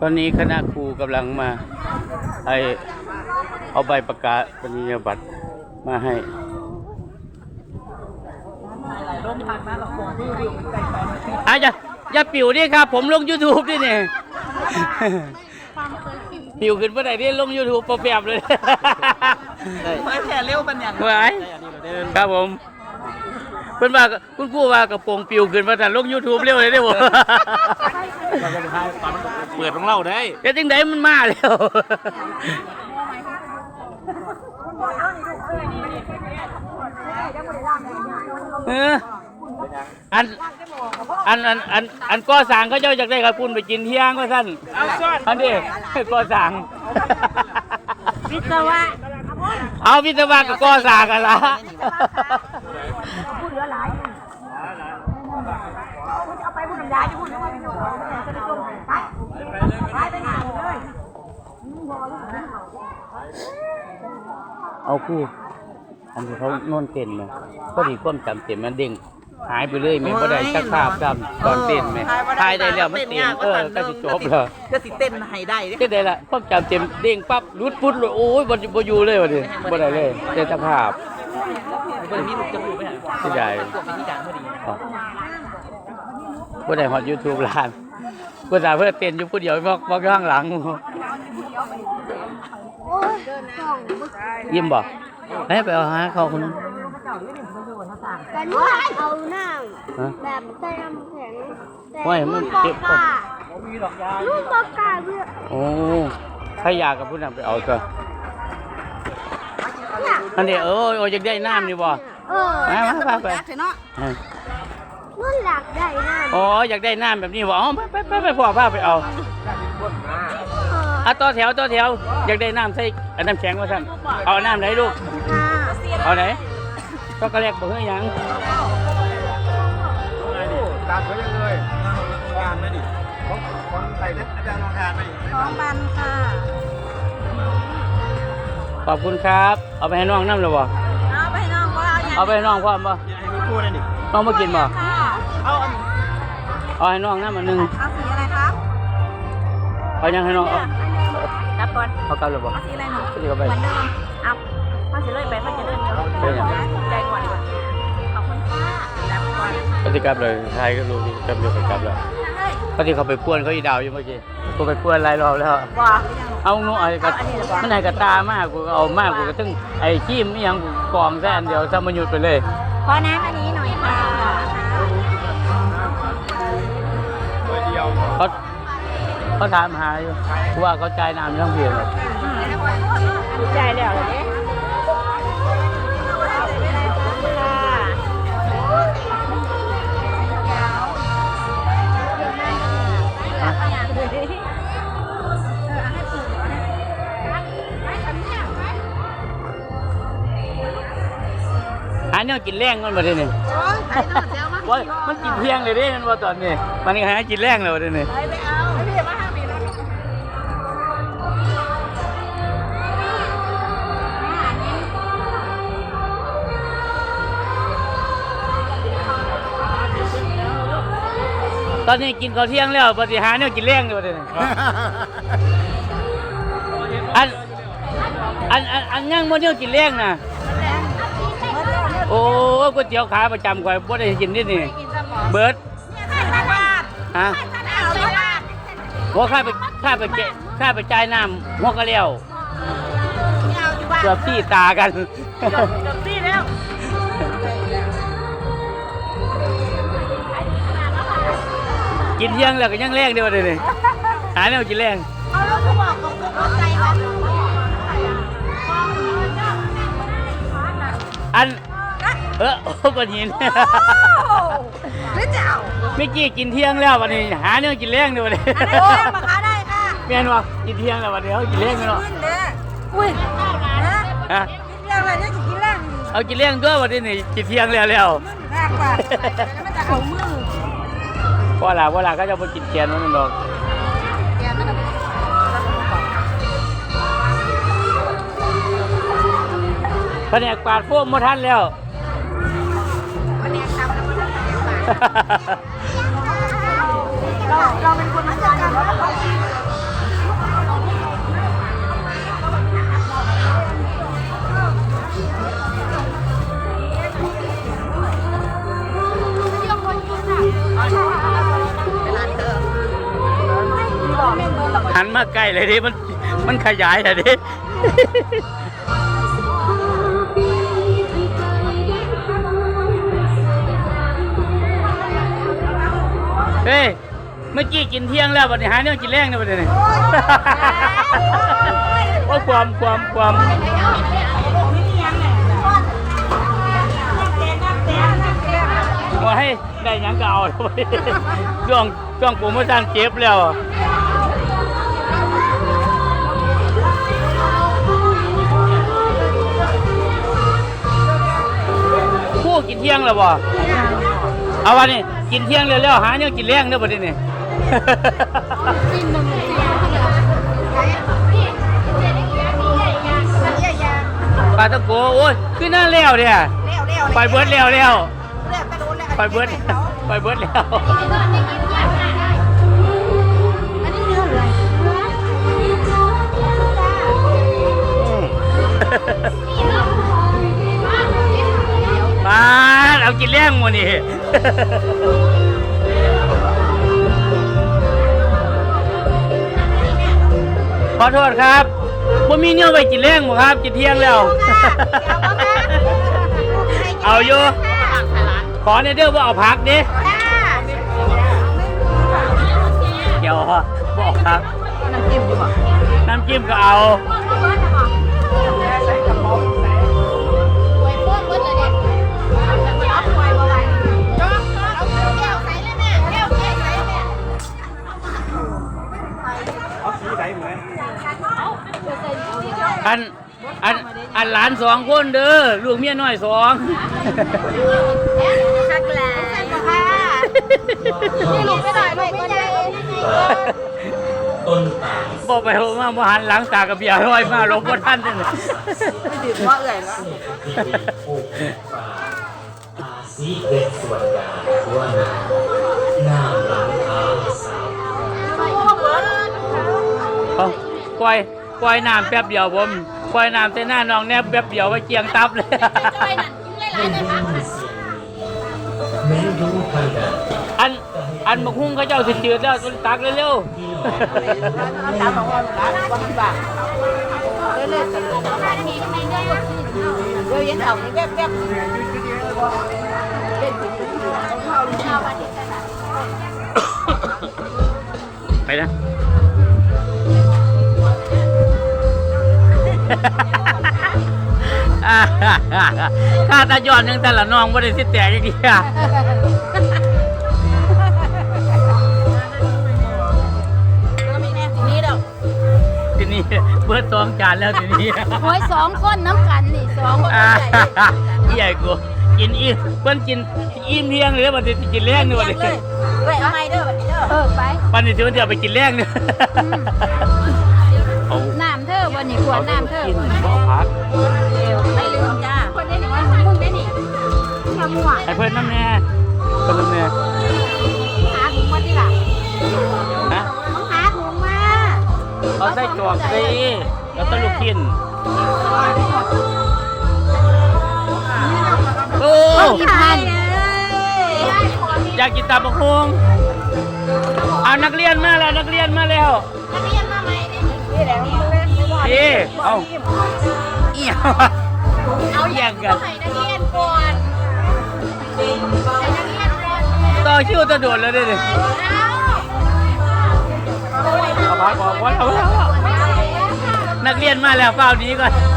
ตอนนี้คณะครูกำลังมาไอเอาใบประกาศนียบัตรมาให้ร่มพักนะกับคนที่อยู่ใกล้ไปไม่ใช่อาอย่าอย่าปิวดิครับ ผมลง YouTube ดิเนี่ยปิวขึ้นเมื่อไหร่นี่ลง YouTube โปรแกรมเลยไม่แผ่เร็วปัญญาไว้ครับผม เพิ่นว่าคุณครูว่ากระโปรงปิวขึ้นมาแต่ลง YouTube เร็วเลยเด้อบ่เปิดของเราได้เฮ็ดจังไดมันมาแล้วเอออันอันอันอันอันก่อสร้างเขาเจ้าอยากได้กระปุนไปกินเที่ยงก็สั้นอันนี้ก่อสร้างวิศวะเอาวิศวะกับก่อสร้างกันละ พูดเหลือหลายเอาไปพูด ยายจะพูดว่าไม่รู้จะได้จมไปไปไปหาเลยเอาคู่อันที่เขานอนเต้นนะพอดีความจำเต็มมันเด้งหายไปเลยแม่บ่ได้สักภาพจำตอนเต้นแม่ทายได้แล้วมันเต็มเออก็สิจบแล้วก็สิเต้นให้ได้ดิก็ได้ละความจำเต็มเด้งปั๊บรุดปุ๊ดเลยโอ้ยบ่บ่อยู่เลยว่ะดิบ่ได้เลยได้สักภาพคนมีลูกจะพูดไม่หายเสียดายตัวเป็นที่ดังพอดีอ๋อ บ่ได้ฮอด YouTube ล้านบ่ได้เพื่อเต้นอยู่ผู้เดียวบอกบอกข้างหลัง ยิ้มบ่ให้ไปเอาหาเขาคนกันว่าเอาน้ฮะำแบบใส่น้ำแข็งแต่โอ้ยมันเก็บก่อนลูกปากกาเพื่อโอ้ถ้าอยากกับผู้นำไปเอาซะเนี่ยอันนี้เออโอ้ยอยากได้น้ำนี่บ่ เออมามาไปไปนุ่นหลักได้น้ำ อ๋ออยากได้น้ำแบบนี้บ่อ๋อไปไปไปไปพ่อพาไปเอาเอออะต่อแถวต่อแถวอยากได้น้ำใส่อันน้ำแข็งว่าซั่นเอาน้ำไหนลูกค่ะเอาไหนช็อกโกแลตบ่เฮ้ยหยังตามเขายังเลยทานไหมดิของของใส่อาจารย์ลองทานไหมสองพันค่ะ ขอบคุณครับ เอาไปให้น้องน้ำเลยบ่เอาไปน้องว่าเอาอย่างเอาไปให้น้องพร้อมบ่ยังให้พี่พูดเลยดิน้องมากินบ่ค่ะเอาอัน เอาให้น้องน้ำอันหนึงเอาสีอะไรคะเอายังให้น้องเอารับก่อนเอากลับเลยบ่เอาสีอะไรหนูนี่ก็ไปเหมือนเดิมเอามาสีเลยไปมาจะเดินเดียวเป็นยังไงใจก่อนดีกว่าขอบคุณค่ะรับก่อนปฏิกลับเลยทายก็รู้กลับเดียวไปกลับแล้วปฏิเขาไปป้วนเขาอีดาวอยู่เมื่อกี้กูไปป้วนหลายรอบแล้วว่าเอาหนูไอ้กระมันไหนกระตามากกูก็เอามากกูก็ตึ้งไอ้ขี้มอีหยังกูกองแซ่อันเดียวซะมันหยุดไปเลยขอน้ำอันนี้ เดียวเขาเขาถามหาอยู่ว่าเขาจ่ายน้ำทั้งเพียงใจเดี๋ยวเลยค่ะหาเนี่ยกินแรงมันมาได้นี่ ว่ามันกินเพียงเลยเด้มันว่าตอนนี้ มันนี่หากินแรงเลยวันนี้ไปไปเอาไปพี่มาทางนี้นะตอนนี้กินข้าวเที่ยงแล้วปฏิหารเนี่ยกินแรงเลยวันนี้อันอันอันอันย่างมันเนี่ยกินแรงนะ โอ้ก๋วยเตี๋ยวขาประจำก่อยบ่ได้กินนี่นี่เบิร์ดฮะว่าข้าไปข้าไปเจข้าไปจ่ายน้ำหัวกะเลี้ยวเกือบที่ตากันพี่แล้วกินเที่ยงแล้วก็ยังแรงเดียวเลยนี่หาแนวกินแรงเอาลูกเขาบอกกับกูใจค่ะอัน เออโอ้ปนหินหรือเจ้าเมื่อกี้กินเที่ยงแล้ววันนี้หาแนวกินแรงเดียวเลยอันนั้นแจ้งมาค้าได้ค่ะแม่นว่ากินเที่ยงแล้ววันนี้เขากินแรงกันเนาะขึ้นเด้ออุ้ยนะฮะกินเรื่องอะไรเนี่ยจะกินแรงเอากินแรงด้วยวันนี้นี่กินเที่ยงแล้วแล้วแรงกว่าแล้วมันจะเอามือพอหละพอหละก็จะไปกินแกนมันดอกแกมันจะแผนกปาดโฟมมาทันแล้ว เราเราเป็นคนมาจากการหันมาใกล้เลยดิมันมันขยายแต่ดิ เฮ้ย เมื่อกี้กินเที่ยงแล้วบัดนี้หาเนี่ยกินแรงเนี่ยบัดนี้ว่าความความความว่าให้ได้หยังก็เอาช่วงช่วงโปรโมชั่นเจ็บแล้วคู่กินเที่ยงแล้วบ่ เอาวันนี้กินเที่ยงแล้วๆหาเนี่ยกินแรงเด้อบัดนี้ปลาตะโกโอ้ยคือน่าแล้วเนี่ยไปเบิร์ดแล้วแล้วไปเบิร์ดไปเบิร์ดแล้วมาเอากินแรงหมดนี่ ขอโทษครับผมมีเนี่ยไปกินแรงบ่ครับกินเที่ยงแล้ว เอาอยู่ ขอในเด้อว่าเอาพักดิเดี๋ยวบอกครับ น้ำจิ้มอยู่บ่น้ำจิ้มก็เอาเอาานสองคนเด้อลูกเมียน้อยสองชักแหล่ค่ะนี่ลูกไม่ได้ลูกไม่ได้ต้นตาลบอกไปบอกมาบ่หันหลังตากระเบียร้อยมาลงบ่ทันเลยดื่มว่าเอื่อยแล้วที่เป็นโอกฟ้าตาสีเพชรสวนดาหัวหนาหน้าหลังเท้าสาวเอาปล่อยปล่อยน้ำแป๊บเดียวผม ปล่อยน้ำใส่หน้าน้องแนบแป๊บเดียวไว้เจียงตับเลยไม่รู้เสียงนี้แม้รู้ขนาดอันอันบักฮุ้งเขาเจ้าสิจืดแล้วตักเร็วที่หลอกตามบอกว่าวันที่บ้านเรื่อยๆกันเลยเดี๋ยวยันเอาแวบๆเล่นถึงถึงๆไปนะ ข้าตาย้อนยังแต่ละน้องบ่ได้สิแตกอีกทีอะก็มีแน่ทีนี้เด้อทีนี้เบิดสองจานแล้วทีนี้โอ้ยสองคนน้ำกันนี่สองคนอ่าใหญ่ใหญ่กูกินอิ่มเพิ่นกินอิ่มเที่ยงเลยบัดนี้สิกินแรงนี่บัดนี้เลยเว้ยเอาไม้เด้อแบบนี้เด้อเออไปปันนี้สิวันเดียวไปกินแรงนี่เอาน้ำเธอวั นนี้ขวดน้ำเธอกินบ่พักไม่ลืมจ้าคนได้หนึ่งวันมึงได้นี่ทำหัวให้เพิ่นน้ำแน่เพิ่นน้ำแน่หาถุงมาที่หลังฮะมึงหาถุงมาเอาใส่จอกสิแล้วก็ลูกกินโอ้กินทันอยากกินตับกฮงเอานักเรียนมาแล้วนักเรียนมาแล้วนี่แหละมึงเล่นไม่ว่า พี่เอาเอี่ยวเอาแย่งกันให้นักเรียนก่อนให้นักเรียนก่อนต่อคิวจะโดดแล้วเด้ดิเอาพักก่อนก่อนเอาแล้วนักเรียนมาแล้วเฝ้านี้ก่อนน้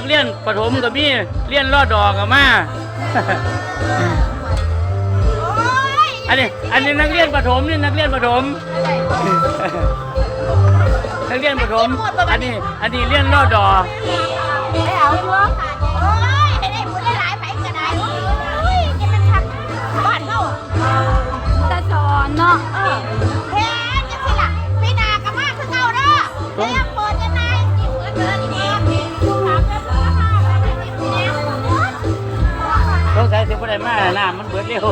นักเรียนประถมกับมีเรียนรอดดอกกับมา อันนี้อันนี้นักเรียนประถมนี่นักเรียนประถม นักเรียนประถม อันนี้ อันนี้เรียนรอดดอได้เอาชัวร์โอ้ยได้ได้บุญได้หลายไผก็ได้โอ้ยนี่มันทักบ้านเฮาตาสอนเนาะเออเฮ็ดจังซี่ล่ะพี่นาก็มาคือเก่าเด้อ สิบ่ได้มาน้ำมันเบิดเร็ว